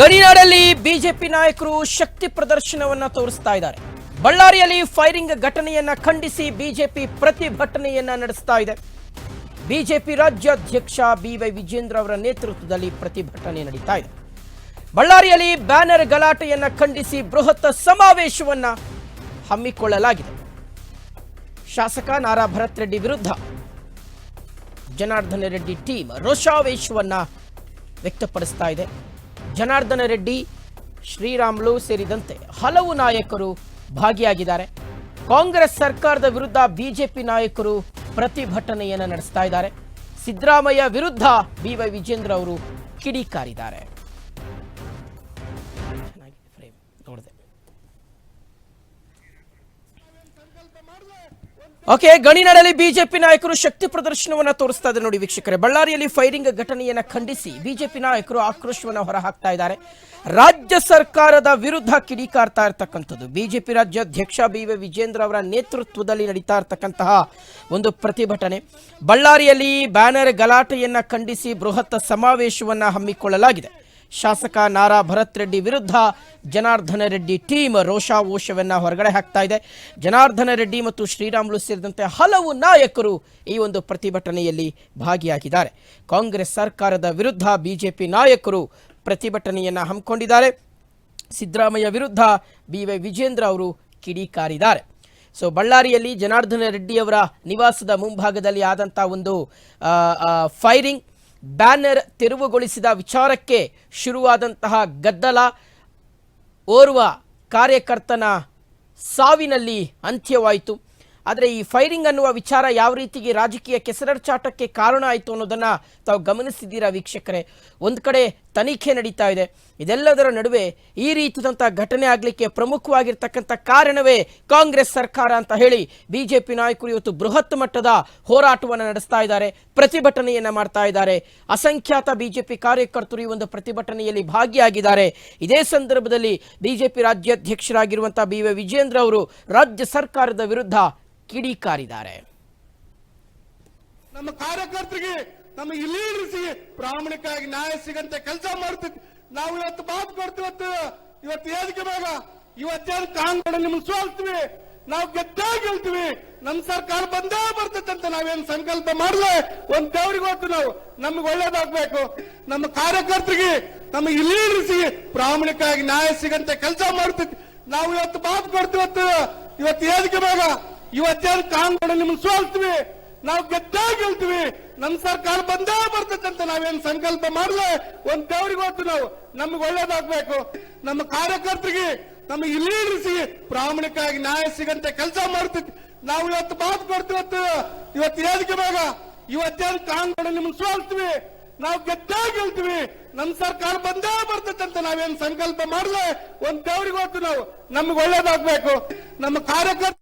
ಗಡಿನಾಡಲ್ಲಿ BJP ನಾಯಕರು ಶಕ್ತಿ ಪ್ರದರ್ಶನವನ್ನ ತೋರಿಸ್ತಾ ಇದ್ದಾರೆ. ಬಳ್ಳಾರಿಯಲ್ಲಿ ಫೈರಿಂಗ್ ಘಟನೆಯನ್ನ ಖಂಡಿಸಿ ಬಿಜೆಪಿ ಪ್ರತಿಭಟನೆಯನ್ನ ನಡೆಸ್ತಾ ಇದೆ. ಬಿಜೆಪಿ ರಾಜ್ಯಾಧ್ಯಕ್ಷ ಬಿವೈ ವಿಜೇಂದ್ರ ಅವರ ನೇತೃತ್ವದಲ್ಲಿ ಪ್ರತಿಭಟನೆ ನಡೀತಾ ಇದೆ. ಬಳ್ಳಾರಿಯಲ್ಲಿ ಬ್ಯಾನರ್ ಗಲಾಟೆಯನ್ನ ಖಂಡಿಸಿ ಬೃಹತ್ ಸಮಾವೇಶವನ್ನ ಹಮ್ಮಿಕೊಳ್ಳಲಾಗಿದೆ. ಶಾಸಕ ನಾರಾ ಭರತ್ ರೆಡ್ಡಿ ವಿರುದ್ಧ ಜನಾರ್ದನ ರೆಡ್ಡಿ ಟೀಮ್ ರೋಷಾವೇಶವನ್ನ ವ್ಯಕ್ತಪಡಿಸ್ತಾ ಇದೆ. ಜನಾರ್ದನ ರೆಡ್ಡಿ, ಶ್ರೀರಾಮುಲು ಸೇರಿದಂತೆ ಹಲವು ನಾಯಕರು ಭಾಗಿಯಾಗಿದ್ದಾರೆ. ಕಾಂಗ್ರೆಸ್ ಸರ್ಕಾರದ ವಿರುದ್ಧ ಬಿಜೆಪಿ ನಾಯಕರು ಪ್ರತಿಭಟನೆಯನ್ನು ನಡೆಸ್ತಾ ಇದ್ದಾರೆ. ಸಿದ್ದರಾಮಯ್ಯ ವಿರುದ್ಧ ಬಿವೈ ವಿಜೇಂದ್ರ ಅವರು ಕಿಡಿಕಾರಿದ್ದಾರೆ. ನೋಡಿದೆ. ಓಕೆ ಗಣಿನಾಡಲ್ಲಿ ಬಿಜೆಪಿ ನಾಯಕರು ಶಕ್ತಿ ಪ್ರದರ್ಶನವನ್ನು ತೋರಿಸ್ತಾ ಇದ್ದಾರೆ ನೋಡಿ ವೀಕ್ಷಕರೇ. ಬಳ್ಳಾರಿಯಲ್ಲಿ ಫೈರಿಂಗ್ ಘಟನೆಯನ್ನು ಖಂಡಿಸಿ ಬಿಜೆಪಿ ನಾಯಕರು ಆಕ್ರೋಶವನ್ನು ಹೊರಹಾಕ್ತಾ ಇದ್ದಾರೆ. ರಾಜ್ಯ ಸರ್ಕಾರದ ವಿರುದ್ಧ ಕಿಡಿಕಾರ್ತಾ ಇರತಕ್ಕಂಥದ್ದು. ಬಿಜೆಪಿ ರಾಜ್ಯಾಧ್ಯಕ್ಷ ಬಿ ವಿ ವಿಜೇಂದ್ರ ಅವರ ನೇತೃತ್ವದಲ್ಲಿ ನಡೀತಾ ಇರ್ತಕ್ಕಂತಹ ಒಂದು ಪ್ರತಿಭಟನೆ. ಬಳ್ಳಾರಿಯಲ್ಲಿ ಬ್ಯಾನರ್ ಗಲಾಟೆಯನ್ನ ಖಂಡಿಸಿ ಬೃಹತ್ ಸಮಾವೇಶವನ್ನು ಹಮ್ಮಿಕೊಳ್ಳಲಾಗಿದೆ. ಶಾಸಕ ನಾರಾ ಭರತ್ ರೆಡ್ಡಿ ವಿರುದ್ಧ ಜನಾರ್ದನ ರೆಡ್ಡಿ ಟೀಮ್ ರೋಷಾವೋಷವನ್ನ ಹೊರಗಡೆ ಹಾಕ್ತಾ ಇದೆ. ಜನಾರ್ದನ ರೆಡ್ಡಿ ಮತ್ತು ಶ್ರೀರಾಮುಲು ಸೇರಿದಂತೆ ಹಲವು ನಾಯಕರು ಈ ಒಂದು ಪ್ರತಿಭಟನೆಯಲ್ಲಿ ಭಾಗಿಯಾಗಿದ್ದಾರೆ. ಕಾಂಗ್ರೆಸ್ ಸರ್ಕಾರದ ವಿರುದ್ಧ ಬಿಜೆಪಿ ನಾಯಕರು ಪ್ರತಿಭಟನೆಯನ್ನು ಹಮ್ಮಿಕೊಂಡಿದ್ದಾರೆ. ಸಿದ್ದರಾಮಯ್ಯ ವಿರುದ್ಧ ಬಿ ವೈ ವಿಜೇಂದ್ರ ಅವರು ಕಿಡಿಕಾರಿದ್ದಾರೆ. ಸೊ, ಬಳ್ಳಾರಿಯಲ್ಲಿ ಜನಾರ್ದನ ರೆಡ್ಡಿಯವರ ನಿವಾಸದ ಮುಂಭಾಗದಲ್ಲಿ ಆದಂಥ ಒಂದು ಫೈರಿಂಗ್ ಬ್ಯಾನರ್ ತೆರವುಗೊಳಿಸಿದ ವಿಚಾರಕ್ಕೆ ಶುರುವಾದಂತಹ ಗದ್ದಲ ಓರ್ವ ಕಾರ್ಯಕರ್ತನ ಸಾವಿನಲ್ಲಿ ಅಂತ್ಯವಾಯಿತು. ಆದರೆ ಈ ಫೈರಿಂಗ್ ಅನ್ನುವ ವಿಚಾರ ಯಾವ ರೀತಿಗೆ ರಾಜಕೀಯ ಕೆಸರಚಾಟಕ್ಕೆ ಕಾರಣ ಆಯಿತು ಅನ್ನೋದನ್ನು ತಾವು ಗಮನಿಸಿದ್ದೀರಾ ವೀಕ್ಷಕರೇ? ಒಂದು ಕಡೆ ತನಿಖೆ ನಡೀತಾ ಇದೆ. ಇದೆಲ್ಲದರ ನಡುವೆ ಈ ರೀತಿಯಾದಂಥ ಘಟನೆ ಆಗಲಿಕ್ಕೆ ಪ್ರಮುಖವಾಗಿರ್ತಕ್ಕಂಥ ಕಾರಣವೇ ಕಾಂಗ್ರೆಸ್ ಸರ್ಕಾರ ಅಂತ ಹೇಳಿ ಬಿಜೆಪಿ ನಾಯಕರು ಇವತ್ತು ಬೃಹತ್ ಮಟ್ಟದ ಹೋರಾಟವನ್ನು ನಡೆಸ್ತಾ ಇದ್ದಾರೆ, ಪ್ರತಿಭಟನೆಯನ್ನು ಮಾಡ್ತಾ ಇದ್ದಾರೆ. ಅಸಂಖ್ಯಾತ ಬಿಜೆಪಿ ಕಾರ್ಯಕರ್ತರು ಈ ಒಂದು ಪ್ರತಿಭಟನೆಯಲ್ಲಿ ಭಾಗಿಯಾಗಿದ್ದಾರೆ. ಇದೇ ಸಂದರ್ಭದಲ್ಲಿ ಬಿಜೆಪಿ ರಾಜ್ಯಾಧ್ಯಕ್ಷರಾಗಿರುವಂಥ ಬಿ ವೈ ವಿಜೇಂದ್ರ ಅವರು ರಾಜ್ಯ ಸರ್ಕಾರದ ವಿರುದ್ಧ ಕಿಡಿಕಾರಿದ್ದಾರೆ. ನಮ್ಮ ಕಾರ್ಯಕರ್ತರಿಗೆ, ನಮ್ಮ ಲೀಡರ್ಸ್ಗೆ ಪ್ರಾಮಾಣಿಕವಾಗಿ ನ್ಯಾಯ ಸಿಗಂತೆ ಕೆಲಸ ಮಾಡ್ತೀವಿ ನಾವು ಇವತ್ತು ಮಾತು ಕೊಡ್ತೀವಿ ಇವತ್ತು ಏದಿಕೆ ಬೇಗ. ಇವತ್ತೇನು ಕಾಂಗ್ರೆಸ್ ನಿಮ್ಮನ್ನು ಸೋಲ್ತೀವಿ ನಾವು ಗೆದ್ದೇ ಗೆಲ್ತೀವಿ ನಮ್ಮ ಸರ್ಕಾರ ಬಂದೇ ಬರ್ತೈತೆ ಅಂತ ನಾವೇನ್ ಸಂಕಲ್ಪ ಮಾಡಲೇ ಒಂದ್ ದೇವ್ರಿಗೆ ಹೋಗ್ತು ನಾವು. ನಮ್ಗೆ ಒಳ್ಳೇದಾಗಬೇಕು. ನಮ್ಮ ಕಾರ್ಯಕರ್ತರಿಗೆ, ನಮ್ಮ ಈ ಪ್ರಾಮಾಣಿಕವಾಗಿ ನ್ಯಾಯ ಸಿಗಂತೆ ಕೆಲಸ ಮಾಡ್ತೀವಿ ನಾವು ಇವತ್ತು ಮಾತು ಕೊಡ್ತೀವಿ ಇವತ್ತು ಏದಿಕೆ ಬೇಗ. ಇವತ್ತೇನು ಕಾಂಗ್ರೆಸ್ ನಿಮ್ಮನ್ನು ಸೋಲ್ತೀವಿ ನಾವು ಗೆದ್ದೇ ಗೆಲ್ತೀವಿ ನಮ್ಮ ಸರ್ಕಾರ ಬಂದೇ ಬರ್ತದಂತ ನಾವೇನ್ ಸಂಕಲ್ಪ ಮಾಡಲೆ? ಒಂದ್ ದೇವ್ರಿಗೆ ಗೊತ್ತು ನಾವು ನಮ್ಗೆ ಒಳ್ಳೇದಾಗ್ಬೇಕು. ನಮ್ಮ ಕಾರ್ಯಕರ್ತರಿಗೆ, ನಮ್ಮ ಈ ಲೀಡರ್ಸ್ಗೆ ಪ್ರಾಮಾಣಿಕವಾಗಿ ನ್ಯಾಯ ಸಿಗಂತೆ ಕೆಲಸ ಮಾಡ್ತೀವಿ. ನಾವು ಇವತ್ತು ಮಾತು ಕೊಡ್ತೀವತ್ತು ಇವತ್ತು ಏದಿಕೆ ಬೇಗ. ಇವತ್ತೇನು ಕಾಂಗ್ರೆಸ್ ನಿಮ್ಮನ್ನು ಸೋಲ್ತೀವಿ ನಾವು ಗೆದ್ದೇ ಗೆಲ್ತೀವಿ ನಮ್ಮ ಸರ್ಕಾರ ಬಂದೇ ಬರ್ತದಂತ ನಾವೇನ್ ಸಂಕಲ್ಪ ಮಾಡಲೆ? ಒಂದ್ ದೇವ್ರಿಗೆ ಗೊತ್ತು ನಾವು ನಮ್ಗೆ ಒಳ್ಳೇದಾಗ್ಬೇಕು. ನಮ್ಮ ಕಾರ್ಯಕರ್ತ